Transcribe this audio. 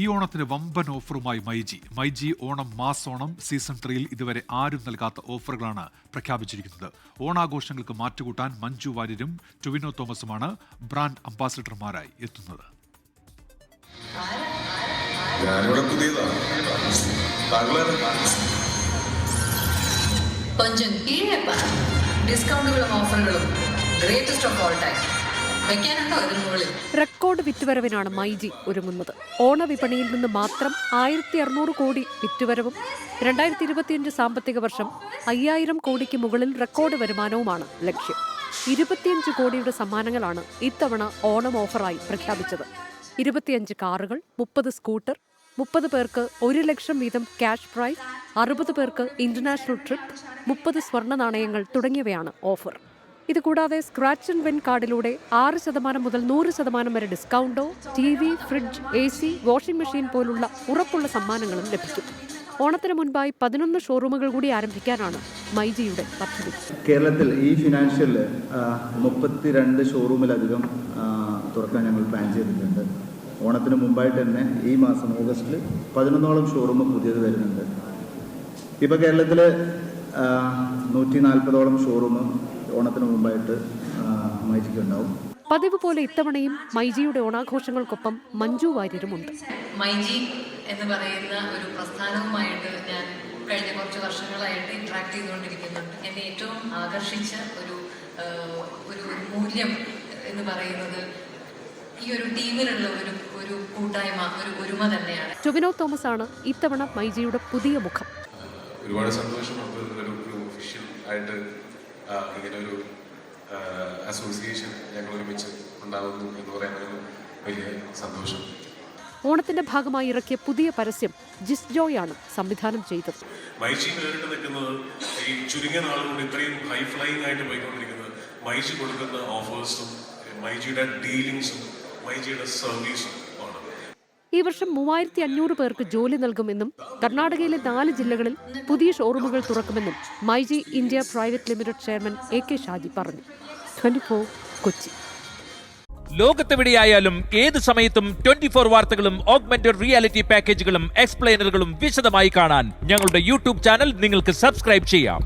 ഈ ഓണത്തിന് വമ്പൻ ഓഫറുമായി മൈജി. മൈജി ഓണം മാസ് ഓണം സീസൺ ത്രീയിൽ ഇതുവരെ ആരും നൽകാത്ത ഓഫറുകളാണ് പ്രഖ്യാപിച്ചിരിക്കുന്നത്. ഓണാഘോഷങ്ങൾക്ക് മാറ്റുകൂട്ടാൻ മഞ്ജു വാര്യരും ടുവിനോ തോമസുമാണ് ബ്രാൻഡ് അംബാസിഡർമാരായി എത്തുന്നത്. ഡിസ്കൗണ്ടുകളും ഓഫറുകളും greatest of all time record വിറ്റുവരവിനാണ് myG ഒരുങ്ങുന്നത്. ഓണവിപണിയിൽ നിന്ന് മാത്രം ആയിരത്തി അറുന്നൂറ് കോടി വിറ്റുവരവും രണ്ടായിരത്തി ഇരുപത്തിയഞ്ച് സാമ്പത്തിക വർഷം അയ്യായിരം കോടിക്ക് മുകളിൽ റെക്കോർഡ് വരുമാനവുമാണ് ലക്ഷ്യം. ഇരുപത്തിയഞ്ച് കോടിയുടെ സമ്മാനങ്ങളാണ് ഇത്തവണ ഓണം ഓഫറായി പ്രഖ്യാപിച്ചത്. ഇരുപത്തിയഞ്ച് കാറുകൾ മുപ്പത് സ്കൂട്ടർ മുപ്പത് പേർക്ക് ഒരു ലക്ഷം വീതം ക്യാഷ് പ്രൈസ് അറുപത് പേർക്ക് ഇന്റർനാഷണൽ ട്രിപ്പ് മുപ്പത് സ്വർണ നാണയങ്ങൾ തുടങ്ങിയവയാണ് ഓഫർ. ഇതുകൂടാതെ സ്ക്രാച്ച് ആൻഡ് വിൻ കാർഡിലൂടെ ആറ് ശതമാനം മുതൽ നൂറ് ശതമാനം വരെ ഡിസ്കൗണ്ടോ T V fridge A C washing machine പോലുള്ള ഉറപ്പുള്ള സമ്മാനങ്ങളും ലഭിക്കും. ഓണത്തിന് മുൻപായി പതിനൊന്ന് ഷോറൂമുകൾ കൂടി ആരംഭിക്കാനാണ് മൈജിയുടെ പദ്ധതി. കേരളത്തിൽ ഈ ഫിനാൻഷ്യൽ മുപ്പത്തിരണ്ട് ഷോറൂമിലധികം തുറക്കാൻ ഞങ്ങൾ പ്ലാൻ ചെയ്തിട്ടുണ്ട്. ഓണത്തിന് മുമ്പായിട്ട് തന്നെ ഈ മാസം ഓഗസ്റ്റിൽ പതിനൊന്നോളം ഷോറൂം പുതിയത് വരുന്നുണ്ട്. ഇപ്പോൾ കേരളത്തിൽ നൂറ്റി നാൽപ്പതോളം ഷോറൂം ഓണത്തിന് മുമ്പായിട്ട് മൈജിക്ക് ഉണ്ടാവും പതിവ് പോലെ ഇത്തവണയും മൈജിയുടെ ഓണാഘോഷങ്ങൾക്കൊപ്പം മഞ്ജു വാര്യരുമുണ്ട്. മൈജി എന്ന് പറയുന്ന ഒരു പ്രസ്ഥാനവുമായിട്ട് ഞാൻ കഴിഞ്ഞ കുറച്ച് വർഷങ്ങളായിട്ട് ഇന്ററാക്ട് ചെയ്തുകൊണ്ടിരിക്കുന്നുണ്ട്. എന്നെ ഏറ്റവും ആകർഷിച്ച ഒരു ഒരു മൂല്യം എന്ന് പറയുന്നത് ഈ ഒരു ടീമിലുള്ള ഒരു ഒരു കൂട്ടായ്മ ഒരു ഒരുമ തന്നെയാണ്. ടൊവിനോ തോമസ് ആണ് ഇത്തവണ മൈജിയുടെ പുതിയ മുഖം. ഒരുപാട് സന്തോഷം. ഒരു ഒഫീഷ്യൽ ആയിട്ട് ഇങ്ങനെ ഒരു അസോസിയേഷൻ ഞങ്ങൾ ഒരുമിച്ച് ഉണ്ടാകുന്നു എന്ന് പറയുന്നത് വലിയ സന്തോഷം. ഓണത്തിന്റെ ഭാഗമായി ഇറക്കിയ പുതിയ പരസ്യം ജിസ് ജോയ് ആണ് സംവിധാനം ചെയ്തത്. മൈജി നേരിട്ട് നിൽക്കുന്നത് ഈ ചുരുങ്ങിയ നാളുകൊണ്ട് ഇത്രയും ഹൈ ഫ്ലൈങ് ആയിട്ട് പോയിക്കൊണ്ടിരിക്കുന്നത് മൈജി കൊടുക്കുന്ന ഓഫേഴ്സും മൈജിയുടെ ഡീലിങ്സും മൈജിയുടെ സർവീസും ഈ വർഷം മൂവായിരത്തി അഞ്ഞൂറ് പേർക്ക് ജോലി നൽകുമെന്നും കർണാടകയിലെ നാല് ജില്ലകളിൽ പുതിയ ഷോറൂമുകൾ തുറക്കുമെന്നും myG India private limited chairman A K Shaji പറഞ്ഞു. ട്വന്റി കൊച്ചി. ലോകത്തെവിടെയായാലും ഏത് സമയത്തും ട്വന്റി ഫോർ വാർത്തകളും ഓഗ്മെന്റഡ് റിയാലിറ്റി പാക്കേജുകളും എക്സ്പ്ലെയിനറുകളും വിശദമായി കാണാൻ ഞങ്ങളുടെ യൂട്യൂബ് ചാനൽ നിങ്ങൾക്ക് സബ്സ്ക്രൈബ് ചെയ്യാം.